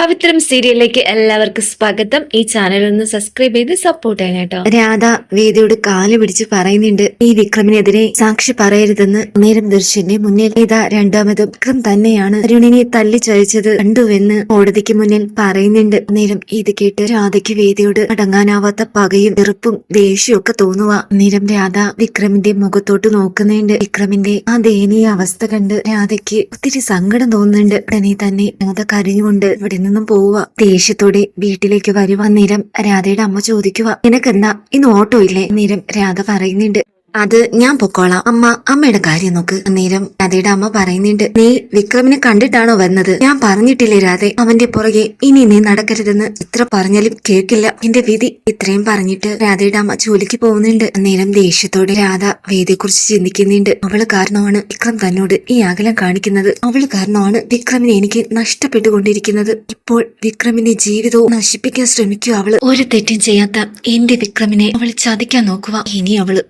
പവിത്രം സീരിയലിലേക്ക് എല്ലാവർക്കും സ്വാഗതം. ഈ ചാനൽ ഒന്ന് സബ്സ്ക്രൈബ് ചെയ്ത് സപ്പോർട്ട് ചെയ്യണം കേട്ടോ. രാധ വേദിയോട് കാൽ പിടിച്ച് പറയുന്നുണ്ട് ഈ വിക്രമിനെതിരെ സാക്ഷി പറയരുതെന്ന് നേരം ദർശന്റെ മുന്നിൽ ഇതാ രണ്ടാമത് വിക്രം തന്നെയാണ് അരുണിനെ തല്ലി തല്ലിച്ചയച്ചത് കണ്ടുവെന്ന് കോടതിക്ക് മുന്നിൽ പറയുന്നുണ്ട്. നേരം ഇത് കേട്ട് രാധയ്ക്ക് വേദിയോട് അടങ്ങാനാവാത്ത പകയും വെറുപ്പും ദേഷ്യവും ഒക്കെ തോന്നുക നേരം രാധ വിക്രമിന്റെ മുഖത്തോട്ട് നോക്കുന്നുണ്ട്. വിക്രമിന്റെ ആ ദയനീയ അവസ്ഥ കണ്ട് രാധയ്ക്ക് ഒത്തിരി സങ്കടം തോന്നുന്നുണ്ട്. ഉടനെ തന്നെ രാധ കരഞ്ഞുകൊണ്ട് ഇവിടെ നിന്നും പോവുക. ദേഷ്യത്തോടെ വീട്ടിലേക്ക് വരുവാൻ നിരം. രാധയുടെ അമ്മ ചോദിക്കുക നിനക്കെന്താ? ഇന്ന് ഓട്ടോ ഇല്ലേ നിരം രാധ പറയുന്നുണ്ട്. അത് ഞാൻ പൊക്കോളാം. അമ്മ അമ്മയുടെ കാര്യം നോക്ക്. അന്നേരം രാധയുടെ അമ്മ പറയുന്നുണ്ട് നീ വിക്രമിനെ കണ്ടിട്ടാണോ വന്നത്? ഞാൻ പറഞ്ഞിട്ടില്ലേ രാധെ അവന്റെ പുറകെ ഇനി നീ നടക്കരുതെന്ന് ഇത്ര പറഞ്ഞാലും കേൾക്കില്ല. എന്റെ വിധി ഇത്രയും പറഞ്ഞിട്ട് രാധയുടെ അമ്മ ജോലിക്ക് പോകുന്നുണ്ട്. അന്നേരം ദേഷ്യത്തോടെ രാധ വേദിയെക്കുറിച്ച് ചിന്തിക്കുന്നുണ്ട്. അവൾ കാരണമാണ് വിക്രം തന്നോട് ഈ അകലം കാണിക്കുന്നത്. അവൾ കാരണമാണ് വിക്രമിനെ എനിക്ക് നഷ്ടപ്പെട്ടുകൊണ്ടിരിക്കുന്നത്. ഇപ്പോൾ വിക്രമിന്റെ ജീവിതവും നശിപ്പിക്കാൻ ശ്രമിക്കുക അവൾ. ഒരു തെറ്റും ചെയ്യാത്ത എന്റെ വിക്രമിനെ അവൾ ചതിക്കാൻ നോക്കുക. ഇനി അവൾ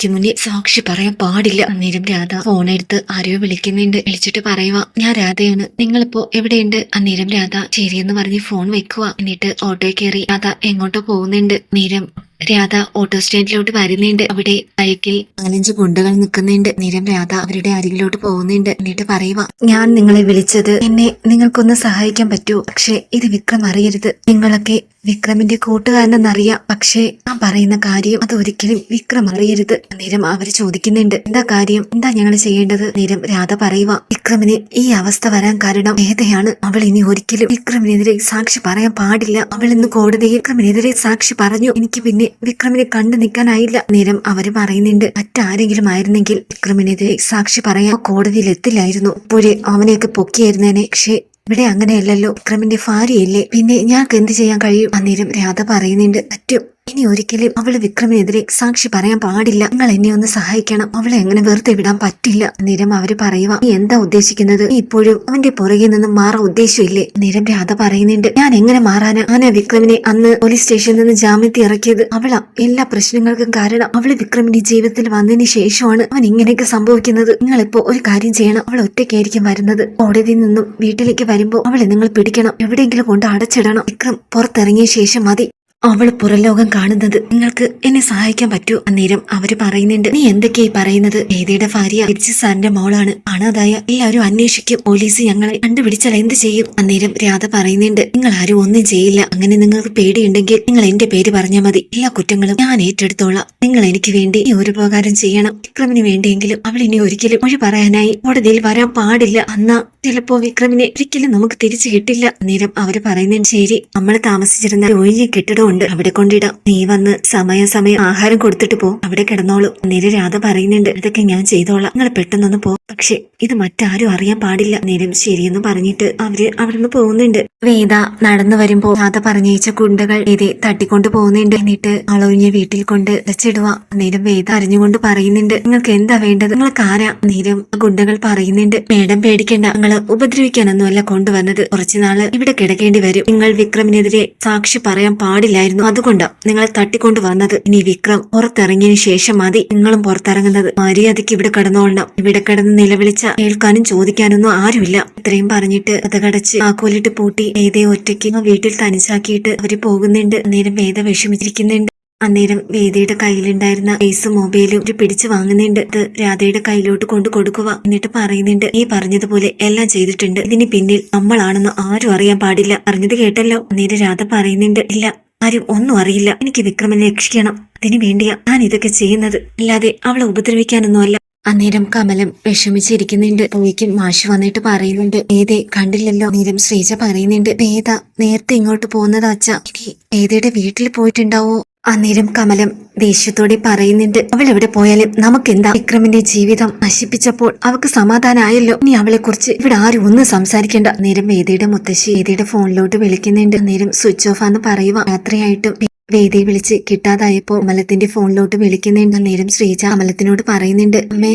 കോടതിക്ക് മുന്നിൽ സാക്ഷി പറയാൻ പാടില്ല. അന്നേരം രാധ ഫോണെടുത്ത് ആരെയോ വിളിക്കുന്നുണ്ട്. വിളിച്ചിട്ട് പറയുക ഞാൻ രാധയാണ്. നിങ്ങളിപ്പോ എവിടെയുണ്ട്? അന്നേരം രാധ ശരിയെന്ന് പറഞ്ഞ് ഫോൺ വെക്കുക എന്നിട്ട് ഓട്ടോ കയറി രാധ എങ്ങോട്ടോ പോകുന്നുണ്ട്. നേരം രാധ ഓട്ടോ സ്റ്റാൻഡിലോട്ട് വരുന്നുണ്ട്. അവിടെ ബൈക്കിൽ നാലഞ്ച് ഗുണ്ടകൾ നിൽക്കുന്നുണ്ട്. നേരം രാധ അവരുടെ അരികിലോട്ട് പോകുന്നുണ്ട്. എന്നിട്ട് പറയുക ഞാൻ നിങ്ങളെ വിളിച്ചത് എന്നെ നിങ്ങൾക്കൊന്ന് സഹായിക്കാൻ പറ്റൂ. പക്ഷേ ഇത് വിക്രം അറിയരുത്. നിങ്ങളൊക്കെ വിക്രമിന്റെ കൂട്ടുകാരനെന്നറിയാം. പക്ഷേ ആ പറയുന്ന കാര്യം അത് ഒരിക്കലും വിക്രം അറിയരുത്. നേരം അവർ ചോദിക്കുന്നുണ്ട് എന്താ കാര്യം? എന്താ ഞങ്ങൾ ചെയ്യേണ്ടത്? നേരം രാധ പറയുക വിക്രമിന് ഈ അവസ്ഥ വരാൻ കാരണം വേദയാണ് അവൾ ഇനി ഒരിക്കലും വിക്രമിനെതിരെ സാക്ഷി പറയാൻ പാടില്ല. അവൾ ഇന്ന് കോടതിയിൽ വിക്രമിനെതിരെ സാക്ഷി പറഞ്ഞു. എനിക്ക് പിന്നെ വിക്രമിനെ കണ്ടു നിൽക്കാനായില്ല. നേരം അവർ പറയുന്നുണ്ട് മറ്റാരെങ്കിലും ആയിരുന്നെങ്കിൽ വിക്രമിനെതിരെ സാക്ഷി പറയാൻ കോടതിയിൽ എത്തില്ലായിരുന്നു. ഇപ്പോഴേ അവനെയൊക്കെ പൊക്കിയായിരുന്നേനെ. പക്ഷേ ഇവിടെ അങ്ങനെയല്ലല്ലോ. വിക്രമിന്റെ ഭാര്യയല്ലേ. പിന്നെ ഞങ്ങൾക്ക് എന്ത് ചെയ്യാൻ കഴിയും? അന്നേരം രാധ പറയുന്നുണ്ട് പറ്റും. ഇനി ഒരിക്കലും അവൾ വിക്രമിനെതിരെ സാക്ഷി പറയാൻ പാടില്ല. നിങ്ങൾ എന്നെ ഒന്ന് സഹായിക്കണം. അവളെ എങ്ങനെ വെറുതെ വിടാൻ പറ്റില്ല. നിരം അവർ പറയുക നീ എന്താ ഉദ്ദേശിക്കുന്നത്? നീ ഇപ്പോഴും അവന്റെ പുറകിൽ നിന്ന് മാറാൻ ഉദ്ദേശമില്ലേ? നിരം രാധ പറയുന്നുണ്ട്. ഞാൻ എങ്ങനെ മാറാനാ? ഞാൻ വിക്രമിനെ അന്ന് പോലീസ് സ്റ്റേഷനിൽ നിന്ന് ജാമ്യത്തിൽ ഇറക്കിയത് അവളാ. എല്ലാ പ്രശ്നങ്ങൾക്കും കാരണം അവൾ വിക്രമിന്റെ ജീവിതത്തിൽ വന്നതിന് ശേഷമാണ് അവൻ ഇങ്ങനെയൊക്കെ സംഭവിക്കുന്നത്. നിങ്ങൾ നിങ്ങളിപ്പോ ഒരു കാര്യം ചെയ്യണം. അവൾ ഒറ്റയ്ക്കായിരിക്കും വരുന്നത്. കോടതിയിൽ നിന്നും വീട്ടിലേക്ക് വരുമ്പോ അവളെ നിങ്ങൾ പിടിക്കണം. എവിടെയെങ്കിലും കൊണ്ട് അടച്ചിടണം. വിക്രം പുറത്തിറങ്ങിയ ശേഷം മതി. അവൾ പുറംലോകം കാണുന്നത്. നിങ്ങൾക്ക് എന്നെ സഹായിക്കാൻ പറ്റൂ. അന്നേരം അവർ പറയുന്നുണ്ട് നീ എന്തൊക്കെയായി പറയുന്നത്? ഏതയുടെ ഭാര്യ? ഗിരിജി സാറിന്റെ മോളാണ്. കാണാതായ എല്ലാവരും അന്വേഷിക്കും. പോലീസ് ഞങ്ങളെ കണ്ടുപിടിച്ചാൽ എന്ത് ചെയ്യും? അന്നേരം രാധ പറയുന്നുണ്ട് നിങ്ങൾ ആരും ഒന്നും ചെയ്യില്ല. അങ്ങനെ നിങ്ങൾക്ക് പേടിയുണ്ടെങ്കിൽ നിങ്ങൾ എന്റെ പേര് പറഞ്ഞാൽ മതി. എല്ലാ കുറ്റങ്ങളും ഞാൻ ഏറ്റെടുത്തോളാം. നിങ്ങൾ എനിക്ക് വേണ്ടി ഈ ഒരു ഉപകാരം ചെയ്യണം. വിക്രമിന് വേണ്ടിയെങ്കിലും അവൾ ഇനി ഒരിക്കലും മൊഴി പറയാനായി കോടതിയിൽ വരാൻ പാടില്ല. അന്നാ ചിലപ്പോ വിക്രമിനെ ഒരിക്കലും നമുക്ക് തിരിച്ചു കിട്ടില്ല. അന്നേരം അവർ പറയുന്നുണ്ട് ശരി നമ്മൾ താമസിച്ചിരുന്ന ഒഴിഞ്ഞ ഒഴിഞ്ഞ കെട്ടിടമുണ്ട് അവിടെ കൊണ്ടിടാം. നീ വന്ന് സമയാസമയം ആഹാരം കൊടുത്തിട്ട് പോ. അവിടെ കിടന്നോളൂ. നേരെ രാധ പറയുന്നുണ്ട്. ഇതൊക്കെ ഞാൻ ചെയ്തോളാം. നിങ്ങൾ പെട്ടെന്നൊന്ന് പോ. പക്ഷെ ഇത് മറ്റാരും അറിയാൻ പാടില്ല. നേരം ശരിയെന്ന് പറഞ്ഞിട്ട് അവർ അവിടുന്ന് പോകുന്നുണ്ട്. വേദ നടന്നു വരുമ്പോ രാധ പറഞ്ഞയച്ച കുണ്ടകൾ ഇതെ തട്ടിക്കൊണ്ട് പോകുന്നുണ്ട്. എന്നിട്ട് അളൊഴിഞ്ഞ വീട്ടിൽ കൊണ്ട് വെച്ചിടുക. നേരം വേദ അറിഞ്ഞുകൊണ്ട് പറയുന്നുണ്ട്. നിങ്ങൾക്ക് എന്താ വേണ്ടത്? നിങ്ങൾക്ക് ആരാ? നേരം ഗുണ്ടകൾ പറയുന്നുണ്ട്. മേഡം പേടിക്കേണ്ട. നിങ്ങൾ ഉപദ്രവിക്കാനൊന്നുമല്ല കൊണ്ടുവന്നത്. കുറച്ചുനാൾ ഇവിടെ കിടക്കേണ്ടി വരും. നിങ്ങൾ വിക്രമിനെതിരെ സാക്ഷി പറയാൻ പാടില്ലായിരുന്നു അതുകൊണ്ട് നിങ്ങളെ തട്ടിക്കൊണ്ടു വന്നത്. ഇനി വിക്രം പുറത്തിറങ്ങിയതിനു ശേഷം മതി. നിങ്ങളും പുറത്തിറങ്ങുന്നത്. മര്യാദയ്ക്ക് ഇവിടെ കടന്നോളണം. ഇവിടെ കിടന്ന് നിലവിളിച്ച കേൾക്കാനും ചോദിക്കാനൊന്നും ആരുമില്ല. ഇത്രയും പറഞ്ഞിട്ട് അത് കടച്ച് ആക്കോലിട്ട് പൂട്ടി വേദയെ ഒറ്റയ്ക്ക് വീട്ടിൽ തനിച്ചാക്കിയിട്ട് അവർ പോകുന്നുണ്ട്. അന്നേരം വേദ വിഷമിച്ചിരിക്കുന്നുണ്ട്. അന്നേരം വേദിയുടെ കയ്യിലുണ്ടായിരുന്ന കേസ് മൊബൈലും ഒരു പിടിച്ചു വാങ്ങുന്നുണ്ട്. ഇത് രാധയുടെ കയ്യിലോട്ട് കൊണ്ടു കൊടുക്കുക എന്നിട്ട് പറയുന്നുണ്ട്. നീ പറഞ്ഞതുപോലെ എല്ലാം ചെയ്തിട്ടുണ്ട്. ഇതിന് പിന്നിൽ നമ്മളാണെന്ന് ആരും അറിയാൻ പാടില്ല. അറിഞ്ഞത് കേട്ടല്ലോ. അന്നേരം രാധ പറയുന്നുണ്ട്. ഇല്ല ആരും ഒന്നും അറിയില്ല. എനിക്ക് വിക്രമനെ രക്ഷിക്കണം അതിനു വേണ്ടിയാ ഞാൻ ഇതൊക്കെ ചെയ്യുന്നത്. അല്ലാതെ അവളെ ഉപദ്രവിക്കാനൊന്നുമല്ല. അന്നേരം കമലം വിഷമിച്ചിരിക്കുന്നുണ്ട്. പോയിക്കും മാഷ് വന്നിട്ട് പറയുന്നുണ്ട് വേദെ കണ്ടില്ലല്ലോ? അന്നേരം ശ്രീജ പറയുന്നുണ്ട് വേദ നേരത്തെ ഇങ്ങോട്ട് പോകുന്നതാച്ചാ ഇനി വേദയുടെ വീട്ടിൽ പോയിട്ടുണ്ടാവോ? അന്നേരം കമലം ദേഷ്യത്തോടെ പറയുന്നുണ്ട്. അവൾ എവിടെ പോയാലും നമുക്കെന്താ വിക്രമിന്റെ ജീവിതം നശിപ്പിച്ചപ്പോൾ അവൾക്ക് സമാധാനമായല്ലോ ഇനി അവളെ കുറിച്ച് ഇവിടെ ആരും ഒന്നും സംസാരിക്കേണ്ട. നേരം വേദിയുടെ മുത്തശ്ശി വേദിയുടെ ഫോണിലോട്ട് വിളിക്കുന്നുണ്ട്. നേരം സ്വിച്ച് ഓഫ് ആന്ന് പറയുക. രാത്രിയായിട്ടും വേദി വിളിച്ച് കിട്ടാതായപ്പോ അമലത്തിന്റെ ഫോണിലോട്ട് വിളിക്കുന്നുണ്ട്. നേരം ശ്രീജ അമലത്തിനോട് പറയുന്നുണ്ട് അമ്മേ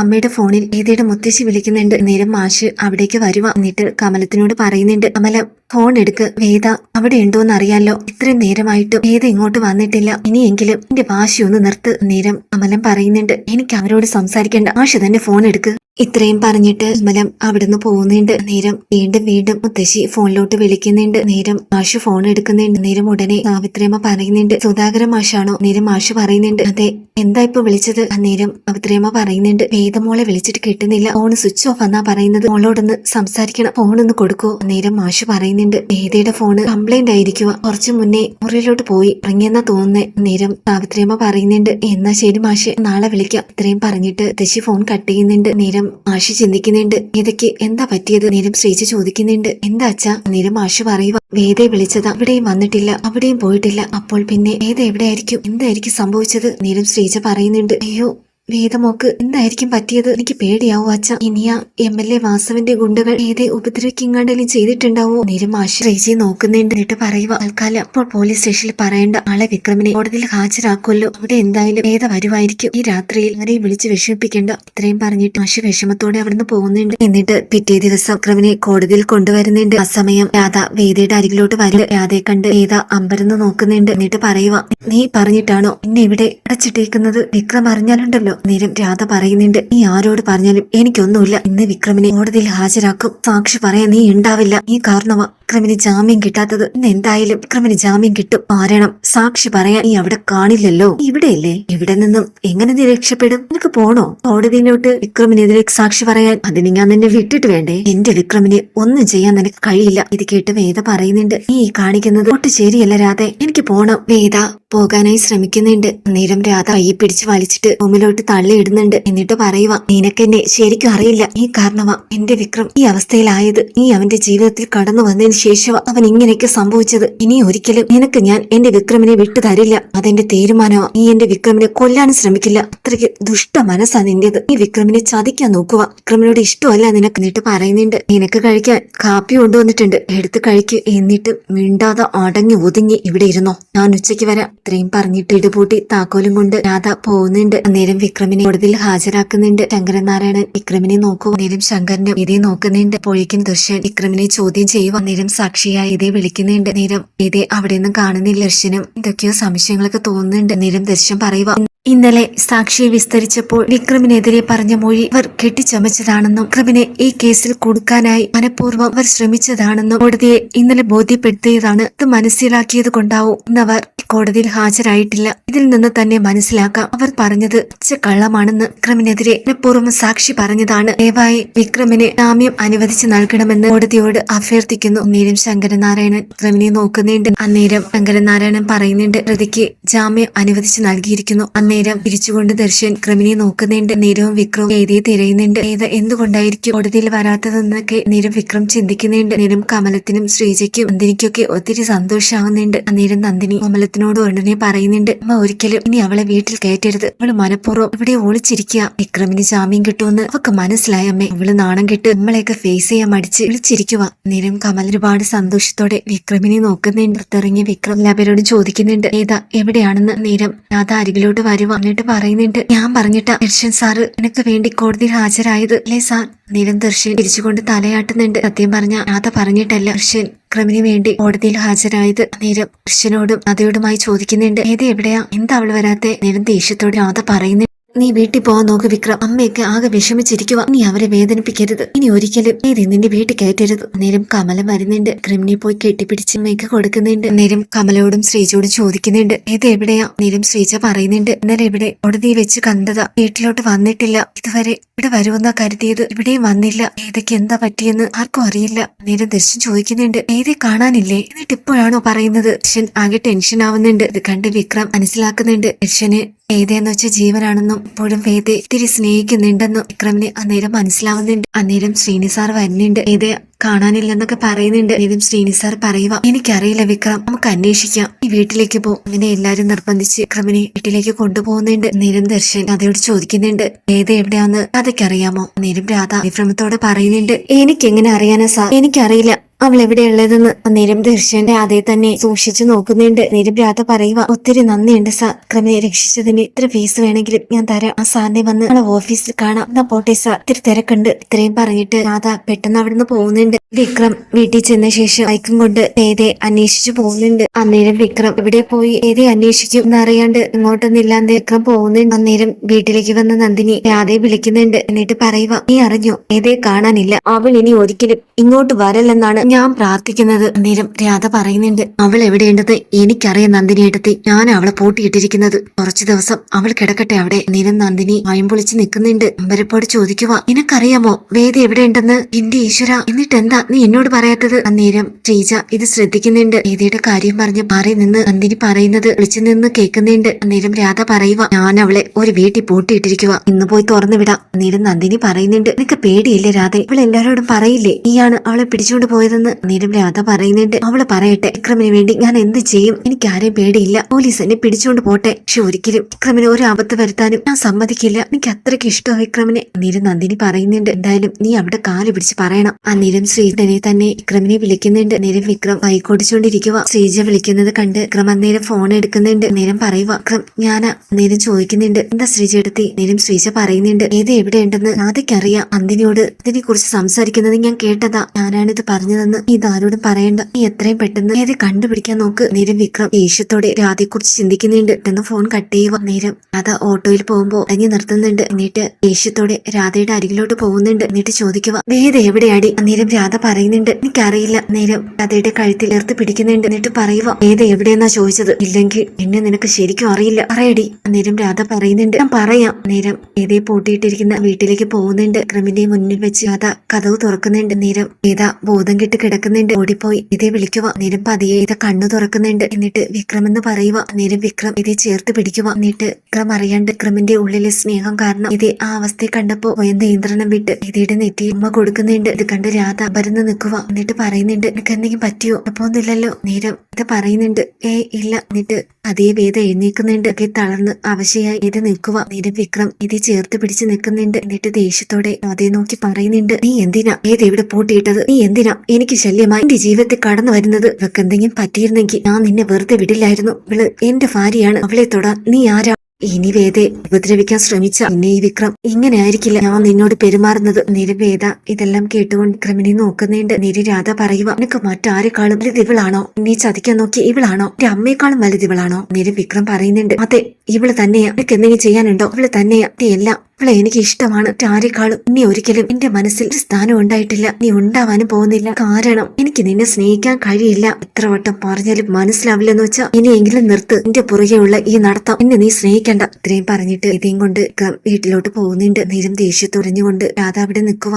അമ്മയുടെ ഫോണിൽ വേദിയുടെ മുത്തശ്ശി വിളിക്കുന്നുണ്ട്. നേരം മാഷ് അവിടേക്ക് വരുക. എന്നിട്ട് കമലത്തിനോട് പറയുന്നുണ്ട് അമല ഫോൺ എടുക്ക്. വേദ അവിടെ ഉണ്ടോന്ന് അറിയാലോ ഇത്രയും നേരമായിട്ടും വേദ ഇങ്ങോട്ട് വന്നിട്ടില്ല. ഇനിയെങ്കിലും എന്റെ വാശി ഒന്ന് നിർത്ത് നേരം അമലം പറയുന്നുണ്ട്. എനിക്ക് അവരോട് സംസാരിക്കേണ്ട ആശ തന്നെ ഫോൺ എടുക്ക്. ഇത്രയും പറഞ്ഞിട്ട് വിമലം അവിടുന്ന് പോകുന്നുണ്ട്. നേരം വീണ്ടും വീണ്ടും മുത്തശ്ശി ഫോണിലോട്ട് വിളിക്കുന്നുണ്ട്. നേരം മാഷ് ഫോൺ എടുക്കുന്നുണ്ട്. നേരം ഉടനെ സാവിത്രിയമ്മ പറയുന്നുണ്ട്. സുധാകര മാഷാണോ? നേരം മാഷ് പറയുന്നുണ്ട്. അതെ എന്താ ഇപ്പൊ വിളിച്ചത്? അന്നേരം സാവിത്രിയമ്മ പറയുന്നുണ്ട്. വേദമോളെ വിളിച്ചിട്ട് കിട്ടുന്നില്ല. ഫോൺ സ്വിച്ച് ഓഫ് എന്നാ പറയുന്നത്. മോളോടൊന്ന് സംസാരിക്കണം. ഫോൺ ഒന്ന് കൊടുക്കൂ. നേരം മാഷ് പറയുന്നുണ്ട്. വേദയുടെ ഫോണ് കംപ്ലൈന്റ് ആയിരിക്കുക കുറച്ചു മുന്നേ മുറിയിലോട്ട് പോയി ഇറങ്ങിയെന്നാ തോന്നുന്നേ. നേരം സാവിത്രിയമ്മ പറയുന്നുണ്ട്. എന്നാ ശരി മാഷ്. നാളെ വിളിക്കാം. ഇത്രയും പറഞ്ഞിട്ട് ദശി ഫോൺ കട്ട് ചെയ്യുന്നുണ്ട്. നേരം മാഷ് ചിന്തിക്കുന്നുണ്ട്. ഇതൊക്കെ എന്താ പറ്റിയത്? നിരം ശ്രീജ ചോദിക്കുന്നുണ്ട്. എന്താ അച്ഛാ? നിരം ആശ പറയുക. വേദയെ വിളിച്ചതാ. ഇവിടെയും വന്നിട്ടില്ല. അവിടെയും പോയിട്ടില്ല. അപ്പോൾ പിന്നെ വേദ എവിടെയായിരിക്കും? എന്തായിരിക്കും സംഭവിച്ചത്? നിരം ശ്രീജ പറയുന്നുണ്ട്. അയ്യോ വേദമോക്ക് എന്തായിരിക്കും പറ്റിയത്? എനിക്ക് പേടിയാവോ അച്ഛ. ഇനിയ എം എൽ എ വാസവന്റെ ഗുണ്ടകൾ ഏതെ ഉപദ്രവിക്കിങ്ങാണ്ടെങ്കിലും ചെയ്തിട്ടുണ്ടാവോ? നേരം മാഷ് ശ്രീജയെ നോക്കുന്നുണ്ട് എന്നിട്ട് പറയുക. തൽക്കാലം അപ്പോൾ പോലീസ് സ്റ്റേഷനിൽ പറയേണ്ട ആളെ വിക്രമിനെ കോടതിയിൽ ഹാജരാക്കുമല്ലോ. അവിടെ എന്തായാലും വേദ വരുമായിരിക്കും ഈ രാത്രിയിൽ ആരെയും വിളിച്ച് വിഷമിപ്പിക്കേണ്ട. ഇത്രയും പറഞ്ഞിട്ട് മാഷി വിഷമത്തോടെ അവിടുന്ന് പോകുന്നുണ്ട്. എന്നിട്ട് പിറ്റേ ദിവസം വിക്രമിനെ കോടതിയിൽ കൊണ്ടുവരുന്നുണ്ട്. ആ സമയം രാധ വേദയുടെ അരികിലോട്ട് വരും രാധയെ കണ്ട് വേദ അമ്പരന്ന് നോക്കുന്നുണ്ട്. എന്നിട്ട് പറയുക നീ പറഞ്ഞിട്ടാണോ എന്നെ ഇവിടെ അടച്ചിട്ടേക്കുന്നത്? വിക്രം അറിഞ്ഞാലുണ്ടല്ലോ. നേരം രാധ പറയുന്നുണ്ട്. നീ ആരോട് പറഞ്ഞാലും എനിക്കൊന്നുമില്ല. ഇന്ന് വിക്രമിനെ കോടതിയിൽ ഹാജരാക്കും. സാക്ഷി പറയാൻ നീ ഉണ്ടാവില്ല. നീ കാരണമാ വിക്രമിന് ജാമ്യം കിട്ടാത്തത്. ഇന്ന് എന്തായാലും വിക്രമിന് ജാമ്യം കിട്ടും. കാരണം സാക്ഷി പറയാൻ നീ അവിടെ കാണില്ലല്ലോ. ഇവിടെയല്ലേ? ഇവിടെ നിന്നും? എങ്ങനെ നീ രക്ഷപ്പെടും? നിനക്ക് പോണോ? കോടതിയിലോട്ട് വിക്രമിനെതിരെ സാക്ഷി പറയാൻ അതിന് ഞാൻ നിന്നെ വിട്ടിട്ട് വേണ്ടേ? എന്റെ വിക്രമിനെ ഒന്നും ചെയ്യാൻ നിനക്ക് കഴിയില്ല. ഇത് കേട്ട് വേദ പറയുന്നുണ്ട്. നീ കാണിക്കുന്നത് ഒട്ടും ശരിയല്ല രാധ. എനിക്ക് പോണം. വേദ പോകാനായി ശ്രമിക്കുന്നുണ്ട്. നേരം രാധ കൈ പിടിച്ച് വലിച്ചിട്ട് റൂമിലോട്ട് തള്ളിയിടുന്നുണ്ട്. എന്നിട്ട് പറയുക നിനക്കെന്നെ ശരിക്കും അറിയില്ല. ഈ കാരണമാ എന്റെ വിക്രം ഈ അവസ്ഥയിലായത്. നീ അവന്റെ ജീവിതത്തിൽ കടന്നു വന്നതിന് ശേഷമാ അവൻ ഇങ്ങനെയൊക്കെ സംഭവിച്ചത്. ഇനി ഒരിക്കലും നിനക്ക് ഞാൻ എന്റെ വിക്രമിനെ വിട്ടു തരില്ല. അതെന്റെ തീരുമാനമാ. നീ എന്റെ വിക്രമിനെ കൊല്ലാൻ ശ്രമിക്കില്ല. അത്രയ്ക്ക് ദുഷ്ട മനസ്സാ നിന്റേത് ഈ വിക്രമിനെ ചതിക്കാൻ നോക്കുക വിക്രമിനോട് ഇഷ്ടമല്ല നിനക്ക് എന്നിട്ട് പറയുന്നുണ്ട്. നിനക്ക് കഴിക്കാൻ കാപ്പി കൊണ്ടുവന്നിട്ടുണ്ട്. എടുത്ത് കഴിക്ക്. എന്നിട്ട് മിണ്ടാതെ അടങ്ങി ഒതുങ്ങി ഇവിടെ ഇരുന്നോ. ഞാൻ ഉച്ചയ്ക്ക് വരാം. ഇത്രയും പറഞ്ഞിട്ട് ഇടുപൂട്ടി താക്കോലും കൊണ്ട് രാധ പോകുന്നുണ്ട്. അന്നേരം വിക്രമിനെ കോടതിയിൽ ഹാജരാക്കുന്നുണ്ട്. ശങ്കരനാരായണൻ വിക്രമിനെ നോക്കൂ. അന്നേരം ശങ്കറിന്റെ ഇതേ നോക്കുന്നുണ്ട്. അപ്പോഴേക്കും ദർശൻ വിക്രമിനെ ചോദ്യം ചെയ്യുക അന്നേരം സാക്ഷിയായി ഇതേ വിളിക്കുന്നുണ്ട്. നേരം ഇതേ അവിടെ നിന്നും കാണുന്നില്ല ദർശനം. എന്തൊക്കെയോ സംശയങ്ങളൊക്കെ തോന്നുന്നുണ്ട്. നേരം ദർശൻ പറയുക ഇന്നലെ സാക്ഷിയെ വിസ്തരിച്ചപ്പോൾ വിക്രമിനെതിരെ പറഞ്ഞ മൊഴി അവർ കെട്ടിച്ചമച്ചതാണെന്നും വിക്രമിനെ ഈ കേസിൽ കൊടുക്കാനായി മനഃപൂർവം അവർ ശ്രമിച്ചതാണെന്നും കോടതിയെ ഇന്നലെ ബോധ്യപ്പെടുത്തിയതാണ്. ഇത് മനസ്സിലാക്കിയത് കൊണ്ടാവും എന്നവർ കോടതിയിൽ ഹാജരായിട്ടില്ല. ഇതിൽ നിന്ന് തന്നെ മനസ്സിലാക്കാം. അവർ പറഞ്ഞത് പച്ച കള്ളമാണെന്ന് വിക്രമിനെതിരെ മനഃപൂർവം സാക്ഷി പറഞ്ഞതാണ്. ദയവായി വിക്രമിന് ജാമ്യം അനുവദിച്ചു നൽകണമെന്ന് കോടതിയോട് അഭ്യർത്ഥിക്കുന്നു. അന്നേരം ശങ്കരനാരായണൻ വിക്രമിനെ നോക്കുന്നുണ്ട്. അന്നേരം ശങ്കരനാരായണൻ പറയുന്നുണ്ട് പ്രതിക്ക് ജാമ്യം അനുവദിച്ചു നൽകിയിരിക്കുന്നു. അന്നേരം തിരിച്ചുകൊണ്ട് ദർശൻ ക്രിമിനെ നോക്കുന്നുണ്ട്. നീരവും വിക്രവും ഏതേ തിരയുന്നുണ്ട്. ഏത് എന്തുകൊണ്ടായിരിക്കും കോടതിയിൽ വരാത്തതെന്നൊക്കെ നീരം വിക്രം ചിന്തിക്കുന്നുണ്ട്. നീരം കമലത്തിനും ശ്രീജയ്ക്കും നന്ദിനിക്കൊക്കെ ഒത്തിരി സന്തോഷമാവുന്നുണ്ട് അന്നേരം നന്ദിനി കമലത്തിനോട് ഉടനെ പറയുന്നുണ്ട്. അമ്മ ഒരിക്കലും ഇനി അവളെ വീട്ടിൽ കയറ്റരുത്. അവൾ മനഃപൂർവം ഇവിടെ ഒളിച്ചിരിക്കുക. വിക്രമിന് ജാമ്യം കിട്ടുമെന്ന് അവക്ക് മനസ്സിലായി. അമ്മേ അവൾ നാണം കെട്ട് നമ്മളെയൊക്കെ ഫേസ് ചെയ്യാൻ മടിച്ച് വിളിച്ചിരിക്കുക നീരം കമൽ ഒരുപാട് സന്തോഷത്തോടെ വിക്രമിനെ നോക്കുന്നുണ്ട്. പുറത്തിറങ്ങിയ വിക്രം എല്ലാവരോടും ചോദിക്കുന്നുണ്ട്. ഏതാ എവിടെയാണെന്ന്? നീരം രാധ അരികിലോട്ട് വരുക എന്നിട്ട് പറയുന്നുണ്ട്. ഞാൻ പറഞ്ഞിട്ട ദർശൻ സാറ് എനിക്ക് വേണ്ടി കോടതിയിൽ ഹാജരായത്. അല്ലേ സാർ? നിരം ദർശൻ തിരിച്ചുകൊണ്ട് തലയാട്ടുന്നുണ്ട്. സത്യം പറഞ്ഞ നാഥ പറഞ്ഞിട്ടല്ല ദർശൻ ക്രമിന് വേണ്ടി കോടതിയിൽ ഹാജരായത്. നേരം ദർശനോടും നദിയോടുമായി ചോദിക്കുന്നുണ്ട്. ഏത് എവിടെയാ? എന്താ അവൾ വരാത്തെ? നിരം ദേഷ്യത്തോട് നാഥ പറയുന്നു. നീ വീട്ടിൽ പോവാൻ നോക്ക് വിക്രം. അമ്മയൊക്കെ ആകെ വിഷമിച്ചിരിക്കുക നീ അവരെ വേദനിപ്പിക്കരുത്. ഇനി ഒരിക്കലും നീ നിന്റെ വീട്ടിൽ കയറ്റരുത്. നേരം കമല വരുന്നുണ്ട്. ക്രിമിനെ പോയി കെട്ടിപ്പിടിച്ച് അമ്മയ്ക്ക് കൊടുക്കുന്നുണ്ട്. നേരം കമലോടും ശ്രീജയോടും ചോദിക്കുന്നുണ്ട്. ഇത് എവിടെയാ? നേരം ശ്രീജ പറയുന്നുണ്ട്. ഇന്നലെ ഇവിടെ കോടതിയിൽ വെച്ച് കണ്ടതാ. വീട്ടിലോട്ട് വന്നിട്ടില്ല. ഇതുവരെ ഇവിടെ വരുമെന്നാ കരുതിയത്. ഇവിടെയും വന്നില്ല. ഏതൊക്കെ എന്താ പറ്റിയെന്ന് ആർക്കും അറിയില്ല. നേരം ദർശൻ ചോദിക്കുന്നുണ്ട്. ഏതെ കാണാനില്ലേ? എന്നിട്ട് ഇപ്പോഴാണോ പറയുന്നത്? ദർശൻ ആകെ ടെൻഷൻ ആവുന്നുണ്ട്. ഇത് കണ്ട് വിക്രം മനസ്സിലാക്കുന്നുണ്ട്. ദർശന് ഏതേന്ന് വെച്ച ജീവനാണെന്നും ഇപ്പോഴും വേദയെ ഇത്തിരി സ്നേഹിക്കുന്നുണ്ടെന്നും വിക്രമിന് അന്നേരം മനസ്സിലാവുന്നുണ്ട്. അന്നേരം ശ്രീനി സാർ വരുന്നുണ്ട്. ഏതേ കാണാനില്ലെന്നൊക്കെ പറയുന്നുണ്ട്. ഏതും ശ്രീനി സാർ പറയുക എനിക്കറിയില്ല വിക്രം നമുക്ക് അന്വേഷിക്കാം. ഈ വീട്ടിലേക്ക് പോ. അങ്ങനെ എല്ലാരും നിർബന്ധിച്ച് വിക്രമിനെ വീട്ടിലേക്ക് കൊണ്ടുപോകുന്നുണ്ട്. നേരം ദർശൻ രാധയോട് ചോദിക്കുന്നുണ്ട് ഏത് എവിടെയാന്ന്? രാധയ്ക്ക് അറിയാമോ? നേരം രാധ വിക്രമത്തോട് പറയുന്നുണ്ട് എനിക്കെങ്ങനെ അറിയാനാ സാർ എനിക്കറിയില്ല. അവൾ എവിടെയുള്ളതെന്ന് അന്നേരം ദർശന്റെ അതേ തന്നെ സൂക്ഷിച്ചു നോക്കുന്നുണ്ട്. നേരം രാധ പറയുക ഒത്തിരി നന്ദിയുണ്ട് സാർ. ക്രമിനെ രക്ഷിച്ചതിന് ഇത്ര ഫീസ് വേണമെങ്കിലും ഞാൻ തരാം. ആ സാറിനെ വന്ന് നമ്മളെ ഓഫീസിൽ കാണാം. എന്നാ പോട്ടെ സാർ. ഇത്തിരി തിരക്കുണ്ട്. ഇത്രയും പറഞ്ഞിട്ട് രാധ പെട്ടെന്ന് അവിടുന്ന് പോകുന്നുണ്ട്. വിക്രം വീട്ടിൽ ചെന്ന ശേഷം ഐക്കും കൊണ്ട് ഏതെ അന്വേഷിച്ചു പോകുന്നുണ്ട്. അന്നേരം വിക്രം എവിടെ പോയി? ഏതെ അന്വേഷിക്കും എന്നറിയാണ്ട് ഇങ്ങോട്ടൊന്നില്ലാണ്ട് വിക്രം പോകുന്നുണ്ട്. അന്നേരം വീട്ടിലേക്ക് വന്ന നന്ദിനി രാധയെ വിളിക്കുന്നുണ്ട്. എന്നിട്ട് പറയുക നീ അറിഞ്ഞോ? ഏതെ കാണാനില്ല. അവൾ ഇനി ഒരിക്കലും ഇങ്ങോട്ട് വരല്ലെന്നാണ് ഞാൻ പ്രാർത്ഥിക്കുന്നത് അന്നേരം രാധ പറയുന്നുണ്ട്. അവൾ എവിടെയുണ്ടെന്ന് എനിക്കറിയാം നന്ദിനി എടുത്തി ഞാൻ അവളെ പൂട്ടിയിട്ടിരിക്കുന്നത്. കുറച്ചു ദിവസം അവൾ കിടക്കട്ടെ അവിടെ. അന്നേരം നന്ദിനി വായും പൊളിച്ച് നിൽക്കുന്നുണ്ട്. അമ്പരപ്പോട് ചോദിക്കുക നിനക്കറിയാമോ വേദ എവിടെയുണ്ടെന്ന്? എന്റെ ഈശ്വര എന്നിട്ട് എന്താ നീ എന്നോട് പറയാത്തത്? അന്നേരം ശ്രീജ ഇത് ശ്രദ്ധിക്കുന്നുണ്ട്. വേദയുടെ കാര്യം പറഞ്ഞ് മാറി നിന്ന് നന്ദിനി പറയുന്നത് വിളിച്ചു നിന്ന് കേൾക്കുന്നുണ്ട്. അന്നേരം രാധ പറയുക ഞാൻ അവളെ ഒരു വീട്ടിൽ പൂട്ടിയിട്ടിരിക്കുക ഇന്ന് പോയി തുറന്നു വിടാം അന്നേരം നന്ദിനി പറയുന്നുണ്ട് നിനക്ക് പേടിയില്ലേ രാധ? ഇവൾ എല്ലാരോടും പറയില്ലേ? നീയാണ് അവളെ പിടിച്ചുകൊണ്ട് പോയതെന്ന് അന്നേരം രാധ പറയുന്നുണ്ട്. അവൾ പറയട്ടെ വിക്രമിന് വേണ്ടി ഞാൻ എന്ത് ചെയ്യും? എനിക്ക് ആരെയും പേടിയില്ല. പോലീസ് എന്നെ പിടിച്ചുകൊണ്ട് പോട്ടെ. പക്ഷെ ഒരിക്കലും വിക്രമിന് ഒരു ആപത്ത് വരുത്താനും ഞാൻ സമ്മതിക്കില്ല. എനിക്ക് അത്രയ്ക്ക് ഇഷ്ടമാണ് വിക്രമിനെ നീരം നന്ദിനി പറയുന്നുണ്ട് എന്തായാലും നീ അവിടെ കാൽ പിടിച്ച് പറയണം. ആ നീരം ശ്രീധനെ തന്നെ വിക്രമിനെ വിളിക്കുന്നുണ്ട്. അന്നേരം വിക്രം ബൈക്കോടിച്ചുകൊണ്ടിരിക്കുക ശ്രീജ വിളിക്കുന്നത് കണ്ട് വിക്രം അന്നേരം ഫോൺ എടുക്കുന്നുണ്ട്. നേരം പറയുക വിക്രം ഞാനാ. അന്നേരം ചോദിക്കുന്നുണ്ട് എന്താ ശ്രീജ എടുത്തി? അന്നേരം ശ്രീജ പറയുന്നുണ്ട് ഏത് എവിടെയുണ്ടെന്ന്? ആദ്യക്കറിയാം അന്തിനോട് ഇതിനെ കുറിച്ച് സംസാരിക്കുന്നത് ഞാൻ കേട്ടതാ. ഞാനാണിത് പറഞ്ഞതെന്ന് നീ ദാരോട് പറയണ്ട. നീ എത്രയും പെട്ടെന്ന് നേരെ കണ്ടുപിടിക്കാൻ നോക്ക്. നേരം വിക്രം ദേഷ്യത്തോടെ രാധയെക്കുറിച്ച് ചിന്തിക്കുന്നുണ്ട്. പെട്ടെന്ന് ഫോൺ കട്ട് ചെയ്യുക. നേരം രാധ ഓട്ടോയിൽ പോകുമ്പോ അടങ്ങി നിർത്തുന്നുണ്ട്. എന്നിട്ട് ദേഷ്യത്തോടെ രാധയുടെ അരികിലോട്ട് പോകുന്നുണ്ട്. എന്നിട്ട് ചോദിക്കുക വേദ എവിടെയാടി? അന്നേരം രാധ പറയുന്നുണ്ട് എനിക്കറിയില്ല. നേരം രാധയുടെ കഴുത്തിൽ ഏർത്ത് പിടിക്കുന്നുണ്ട്. എന്നിട്ട് പറയുക വേദ എവിടെയെന്നാ ചോദിച്ചത്? ഇല്ലെങ്കിൽ എന്നെ നിനക്ക് ശരിക്കും അറിയില്ല. പറയടി. അന്നേരം രാധ പറയുന്നുണ്ട് ഞാൻ പറയാം. നേരം ഏതേ പൂട്ടിയിട്ടിരിക്കുന്ന വീട്ടിലേക്ക് പോകുന്നുണ്ട്. ക്രമിന്റെ മുന്നിൽ വെച്ച് രാധ കഥവ് തുറക്കുന്നുണ്ട്. നേരം ഏതാ ബോധം കിടക്കുന്നുണ്ട്. ഓടിപ്പോയി. ഇതേ വിളിക്കുക. നേരം പതിയെ ഇത് കണ്ണു തുറക്കുന്നുണ്ട്. എന്നിട്ട് വിക്രം എന്ന് പറയുക. നേരം വിക്രം ഇതേ ചേർത്ത് പിടിക്കുക. എന്നിട്ട് വിക്രം അറിയാണ്ട് വിക്രമിന്റെ ഉള്ളിലെ സ്നേഹം കാരണം ഇതേ ആ അവസ്ഥയെ കണ്ടപ്പോ സ്വയം നിയന്ത്രണം വിട്ട് ഇതയുടെ നെറ്റി ഉമ്മ കൊടുക്കുന്നുണ്ട്. ഇത് കണ്ട് രാധ പരന്ന് നിൽക്കുക. എന്നിട്ട് പറയുന്നുണ്ട് എനിക്ക് എന്തെങ്കിലും പറ്റിയോ? അപ്പൊന്നില്ലല്ലോ നേരം ഇത് പറയുന്നുണ്ട് ഏ ഇല്ല. എന്നിട്ട് അതേ വേദ എഴുന്നേക്കുന്നുണ്ട് ഒക്കെ തളർന്ന് അവശയായി ഇത് നിൽക്കുക നേരം വിക്രം ഇത് ചേർത്ത് പിടിച്ച് നിൽക്കുന്നുണ്ട്. എന്നിട്ട് ദേഷ്യത്തോടെ അതേ നോക്കി പറയുന്നുണ്ട്. നീ എന്തിനാ? ഏത് ഇവിടെ പൂട്ടിയിട്ടത് നീ എന്തിനാ? എനിക്ക് ശല്യമായി. എന്റെ ജീവിതത്തിൽ കടന്നു വരുന്നത് ഇവക്ക് എന്തെങ്കിലും പറ്റിയിരുന്നെങ്കിൽ ഞാൻ നിന്നെ വെറുതെ വിടില്ലായിരുന്നു. ഇവൾ എന്റെ ഭാര്യയാണ്. അവളെ തൊടാൻ നീ ആരാ ഇനി വേദെ ഉപദ്രവിക്കാൻ ശ്രമിച്ച പിന്നെ ഈ വിക്രം ഇങ്ങനെ ആയിരിക്കില്ല. ഞാൻ നിന്നോട് പെരുമാറുന്നത്. നിരവേദ ഇതെല്ലാം കേട്ടുകൊണ്ട് വിക്രമിനെ നോക്കുന്നുണ്ട്. നിര രാധ പറയുക നിനക്ക് മറ്റാരെക്കാളും വലുത് ഇവളാണോ നീ ചതിക്കാൻ നോക്കി ഇവളാണോ? എന്റെ അമ്മയെക്കാളും വലുത് ഇവളാണോ നിര വിക്രം പറയുന്നുണ്ട്. അതെ ഇവൾ തന്നെയാ. നിനക്ക് എന്തെങ്കിലും ചെയ്യാനുണ്ടോ? ഇവൾ തന്നെയാ. എല്ലാം ഇവളെ എനിക്ക് ഇഷ്ടമാണ് ആരെക്കാളും ഇനി ഒരിക്കലും എന്റെ മനസ്സിൽ ഒരു സ്ഥാനം ഉണ്ടായിട്ടില്ല. നീ ഉണ്ടാവാനും പോകുന്നില്ല. കാരണം എനിക്ക് നിന്നെ സ്നേഹിക്കാൻ കഴിയില്ല. എത്ര വട്ടം പറഞ്ഞാലും മനസ്സിലാവില്ലെന്ന് വെച്ചാ ഇനിയെങ്കിലും നിർത്ത്. എന്റെ പുറകെയുള്ള ഈ നടത്തം എന്നെ നീ സ്നേഹിക്കണ്ട. ഇത്രയും പറഞ്ഞിട്ട് ഇതേം കൊണ്ട് വീട്ടിലോട്ട് പോകുന്നുണ്ട്. നേരം ദേഷ്യത്തുറഞ്ഞുകൊണ്ട് രാധ അവിടെ നിൽക്കുക